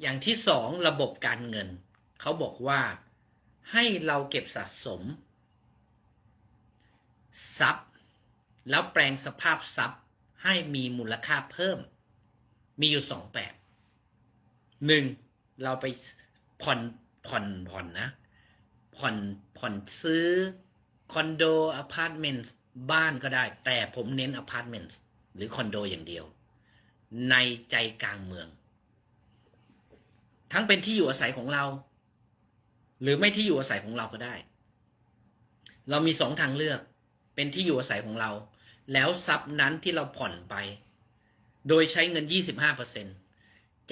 อย่างที่สองระบบการเงิน เขาบอกว่าให้เราเก็บสะสมทรัพย์ แล้วแปลงสภาพทรัพย์ให้มีมูลค่าเพิ่ม มีอยู่สองแบบหนึ่งเราไปผ่อนผ่อนผ่อนนะ ผ่อนผ่อนซื้อคอนโดอพาร์ตเมนต์บ้านก็ได้ แต่ผมเน้นอพาร์ตเมนต์หรือคอนโดอย่างเดียว ในใจกลางเมือง ทั้งเป็นที่อยู่อาศัยของเรา หรือไม่ที่อยู่อาศัยของเราก็ได้ เรามีสองทางเลือก เป็นที่อยู่อาศัยของเรา แล้วทรัพย์นั้นที่เราผ่อนไป โดยใช้เงินยี่สิบห้าเปอร์เซ็น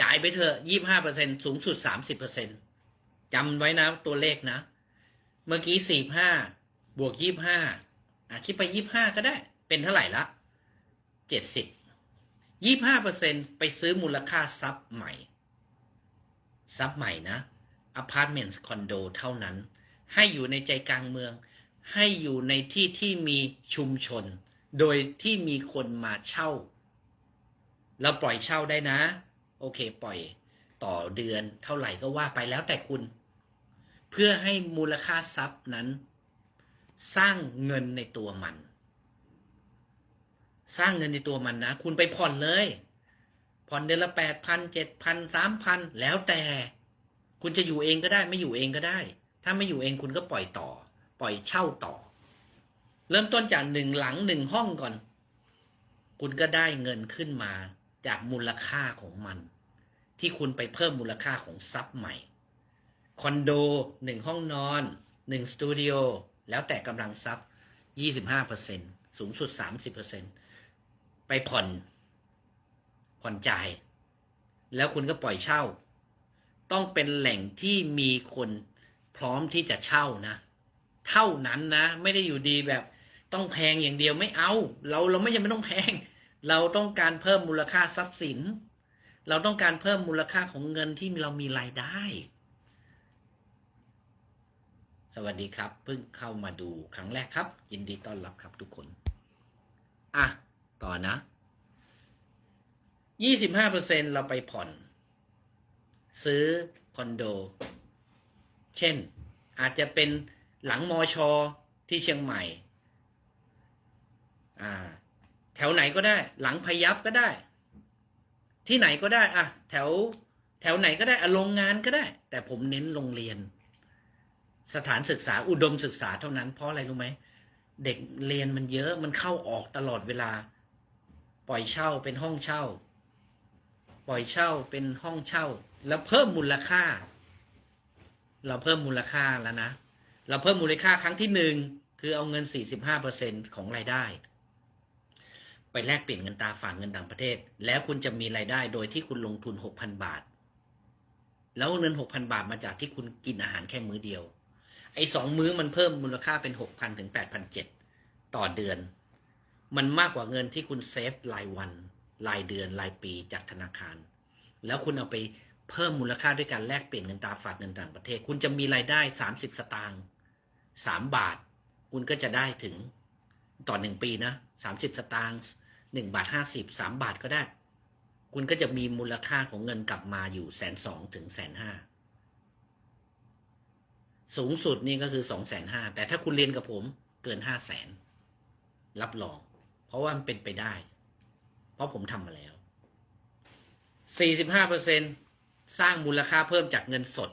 จ่ายไปเถอะยี่บห้าเปอร์เซ็นสูงสุดสามสิบเปอร์เซ็นจำไว้นะตัวเลขนะ เมื่อกี้สี่ห้าบวกยี่ห้าอะคิดไปยี่ห้าก็ได้ เป็นเท่าไหร่ละเจ็ดสิบยี่ห้าเปอร์เซ็นไปซื้อมูลค่าทรัพย์ใหม่ ทรัพย์ใหม่นะอพาร์ตเมนต์คอนโดเท่านั้น ให้อยู่ในใจกลางเมือง ให้อยู่ในที่ที่มีชุมชน โดยที่มีคนมาเช่า เราปล่อยเช่าได้นะ โอเค ปล่อยต่อเดือนเท่าไหร่ก็ว่าไปแล้วแต่คุณ เพื่อให้มูลค่าทรัพย์นั้น สร้างเงินในตัวมัน สร้างเงินในตัวมันนะ คุณไปผ่อนเลย ผ่อนเดือนละแปดพันเจ็ดพันสามพันแล้วแต่ คุณจะอยู่เองก็ได้ ไม่อยู่เองก็ได้ ถ้าไม่อยู่เองคุณก็ปล่อยต่อ ปล่อยเช่าต่อ เริ่มต้นจากหนึ่งหลังหนึ่งห้องก่อน คุณก็ได้เงินขึ้นมาจากมูลค่าของมัน ที่คุณไปเพิ่มมูลค่าของทรัพย์ใหม่คอนโดหนึ่งห้องนอนหนึ่งสตูดิโอแล้วแต่กำลังทรัพย์ยี่สิบห้าเปอร์เซ็นสูงสุดสามสิบเปอร์เซ็นไปผ่อน ผ่อนจ่าย แล้วคุณก็ปล่อยเช่า ต้องเป็นแหล่งที่มีคนพร้อมที่จะเช่านะ เท่านั้นนะ ไม่ได้อยู่ดีแบบต้องแพงอย่างเดียวไม่เอา เราเราไม่จำเป็นต้องแพง เราต้องการเพิ่มมูลค่าทรัพย์สิน เราต้องการเพิ่มมูลค่าของเงินที่เรามีรายได้ สวัสดีครับ เพิ่งเข้ามาดูครั้งแรกครับ ยินดีต้อนรับครับทุกคน อะ ต่อนะ ยี่สิบห้าเปอร์เซ็นเราไปผ่อน ซื้อคอนโด เช่น อาจจะเป็นหลังมอชอที่เชียงใหม่ อ่า แถวไหนก็ได้ หลังพยับก็ได้ ที่ไหนก็ได้ อะ แถว แถวไหนก็ได้อโรงงานก็ได้ แต่ผมเน้นโรงเรียน สถานศึกษาอุดมศึกษาเท่านั้นเพราะอะไรรู้ไหมเด็กเรียนมันเยอะมันเข้าออกตลอดเวลา ปล่อยเช่าเป็นห้องเช่า ปล่อยเช่าเป็นห้องเช่า แล้วเพิ่มมูลค่า เราเพิ่มมูลค่าแล้วนะ เราเพิ่มมูลค่าครั้งที่หนึ่งคือเอาเงิน 45%ของรายได้ ไปแลกเปลี่ยนเงินตราฝากเงินต่างประเทศ แล้วคุณจะมีรายได้โดยที่คุณลงทุน 6,000 บาท แล้วเงิน 6,000 บาทมาจากที่คุณกินอาหารแค่มื้อเดียว ไอ้สองมื้อมันเพิ่มมูลค่าเป็น 6,000ถึง8,700ต่อเดือน มันมากกว่าเงินที่คุณเซฟรายวัน รายเดือนรายปีจากธนาคาร แล้วคุณเอาไปเพิ่มมูลค่าด้วยการแลกเปลี่ยนเงินตราฝากเงินต่างประเทศ คุณจะมีรายได้30สตางค์3บาท คุณก็จะได้ถึงต่อหนึ่งปีนะ30สตางค์1บาท50 3บาทก็ได้ คุณก็จะมีมูลค่าของเงินกลับมาอยู่แสนสองถึงแสนห้าสูงสุดนี่ก็คือสองแสนห้าแต่ถ้าคุณเรียนกับผมเกินห้าแสนรับรอง เพราะว่ามันเป็นไปได้ เพราะผมทำมาแล้วสี่สิบห้าเปอร์เซ็นสร้างมูลค่าเพิ่มจากเงินสด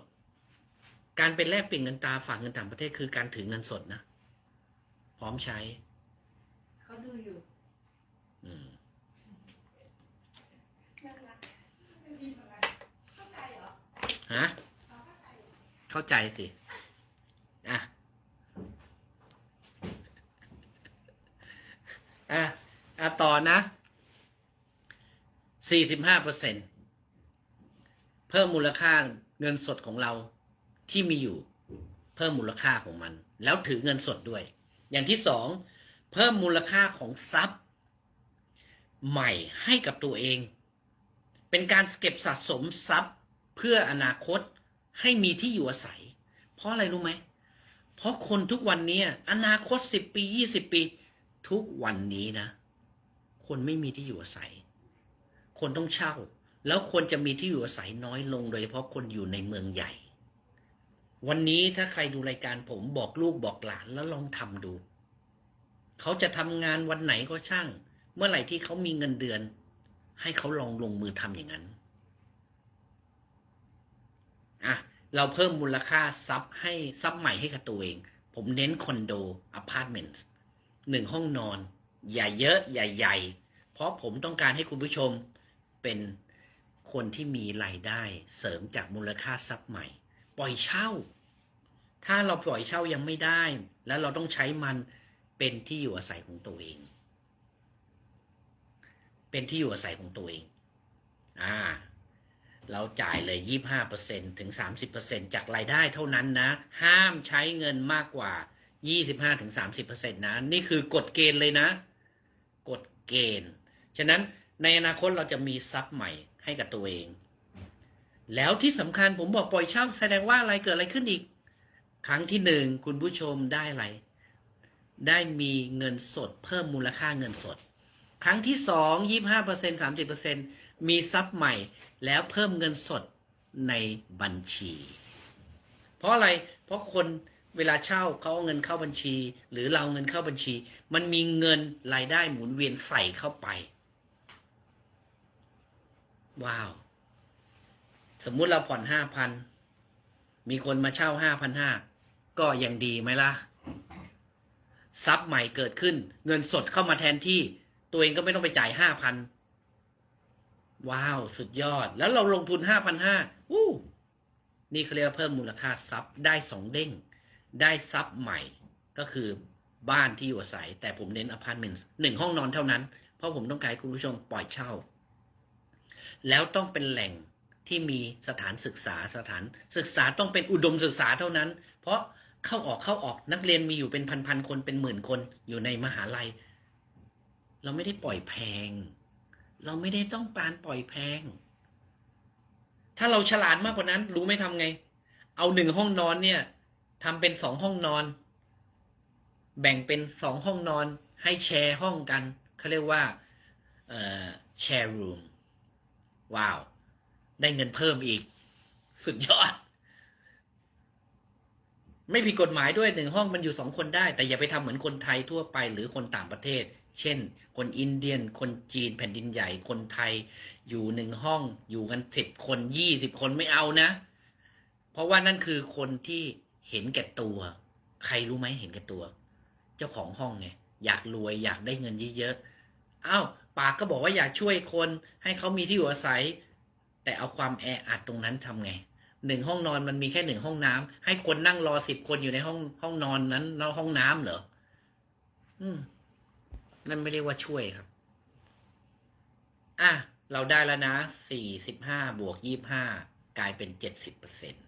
การเป็นแลกเปลี่ยนเงินตราฝากเงินต่างประเทศคือการถือเงินสดนะ พร้อมใช้ เขาดูอยู่อืมน่ารักไม่มีอะไรเข้าใจเหรอฮะเขาเข้าใจเหรอเข้าใจสิ อะ อะ อะ ต่อนะ สี่สิบห้าเปอร์เซ็นเพิ่มมูลค่าเงินสดของเราที่มีอยู่ เพิ่มมูลค่าของมัน แล้วถือเงินสดด้วย อย่างที่สองเพิ่มมูลค่าของทรัพย์ ใหม่ให้กับตัวเอง เป็นการเก็บสะสมทรัพย์เพื่ออนาคตให้มีที่อยู่อาศัย เพราะอะไรรู้ไหม เพราะคนทุกวันนี้อนาคตสิบปียี่สิบปี ทุกวันนี้นะ คนไม่มีที่อยู่อาศัย คนต้องเช่า แล้วคนจะมีที่อยู่อาศัยน้อยลง โดยเฉพาะคนอยู่ในเมืองใหญ่ วันนี้ถ้าใครดูรายการผมบอกลูกบอกหลานแล้วลองทำดู เขาจะทำงานวันไหนก็ช่าง เมื่อไหร่ที่เขามีเงินเดือน ให้เขาลองลงมือทำอย่างนั้นอะเราเพิ่มมูลค่าทรัพย์ให้ทรัพย์ใหม่ให้กับตัวเอง ผมเน้นคอนโดอพาร์ตเมนต์หนึ่งห้องนอน อย่าเยอะ อย่าใหญ่ เพราะผมต้องการให้คุณผู้ชม เป็นคนที่มีรายได้เสริมจากมูลค่าทรัพย์ใหม่ ปล่อยเช่า ถ้าเราปล่อยเช่ายังไม่ได้ แล้วเราต้องใช้มันเป็นที่อยู่อาศัยของตัวเอง เป็นที่อยู่อาศัยของตัวเอง อ่า เราจ่ายเลยยี่ห้าเปอร์เซ็นถึงสามสิบเปอร์เซ็นจากรายได้เท่านั้นนะ ห้ามใช้เงินมากกว่ายี่สิบห้าถึงสามสิบเปอร์เซ็นนะ นี่คือกฎเกณฑ์เลยนะ กฎเกณฑ์ ฉะนั้น ในอนาคตเราจะมีทรัพย์ใหม่ให้กับตัวเอง แล้วที่สำคัญผมบอกปล่อยเช่าแสดงว่าอะไรเกิดอะไรขึ้นอีก ครั้งที่หนึ่งคุณผู้ชมได้อะไร ได้มีเงินสดเพิ่มมูลค่าเงินสด ครั้งที่สองยี่ห้าเปอร์เซ็นสามสิบเปอร์เซ็นมีทรัพย์ใหม่ แล้วเพิ่มเงินสดในบัญชี เพราะอะไร เพราะคนเวลาเช่าเขาเอาเงินเข้าบัญชี หรือเราเอาเงินเข้าบัญชี มันมีเงินรายได้หมุนเวียนใส่เข้าไป ว้าว สมมุติเราผ่อนห้าพัน มีคนมาเช่าห้าพันห้า ก็ยังดีไหมล่ะ ทรัพย์ใหม่เกิดขึ้น เงินสดเข้ามาแทนที่ ตัวเองก็ไม่ต้องไปจ่ายห้าพัน ว้าว สุดยอด แล้วเราลงทุนห้าพันห้าอู้นี่เขาเรียกว่าเพิ่มมูลค่าทรัพย์ได้สองเด้ง ได้ทรัพย์ใหม่ก็คือบ้านที่อยู่อาศัย แต่ผมเน้นอพาร์ตเมนต์หนึ่งห้องนอนเท่านั้น เพราะผมต้องการคุณผู้ชมปล่อยเช่า แล้วต้องเป็นแหล่งที่มีสถานศึกษาสถานศึกษาต้องเป็นอุดมศึกษาเท่านั้น เพราะเข้าออกเข้าออกนักเรียนมีอยู่เป็นพันๆคนเป็นหมื่นคนอยู่ในมหาลัย เราไม่ได้ปล่อยแพง เราไม่ได้ต้องการปล่อยแพง ถ้าเราฉลาดมากกว่านั้น รู้ไหม่ทำไง เอาหนึ่งห้องนอนเนี่ยทำเป็นสองห้องนอน แบ่งเป็นสองห้องนอนให้แชร์ห้องกันเขาเรียกว่าแชร์รูม ว้าว ได้เงินเพิ่มอีก สุดยอด ไม่ผิดกฎหมายด้วยหนึ่งห้องมันอยู่สองคนได้ แต่อย่าไปทำเหมือนคนไทยทั่วไป หรือคนต่างประเทศ เช่น คนอินเดียน คนจีนแผ่นดินใหญ่คนไทย อยู่หนึ่งห้อง อยู่กันสิบคนยี่สิบคนไม่เอานะ เพราะว่านั่นคือคนที่เห็นแก่ตัว ใครรู้ไหมเห็นแก่ตัว เจ้าของห้องไงอยากรวยอยากได้เงินเยอะๆอ้าว ปากก็บอกว่าอยากช่วยคนให้เขามีที่อยู่อาศัย แต่เอาความแออัดตรงนั้นทำไงหนึ่งห้องนอนมันมีแค่หนึ่งห้องน้ำให้คนนั่งรอสิบคนอยู่ในห้องห้องนอนนั้นแล้วห้องน้ำเหรออืมนั่นไม่เรียกว่าช่วยครับ อะเราได้แล้วนะสี่สิบห้าบวกยี่ห้ากลายเป็นเจ็ดสิบเปอร์เซ็นต์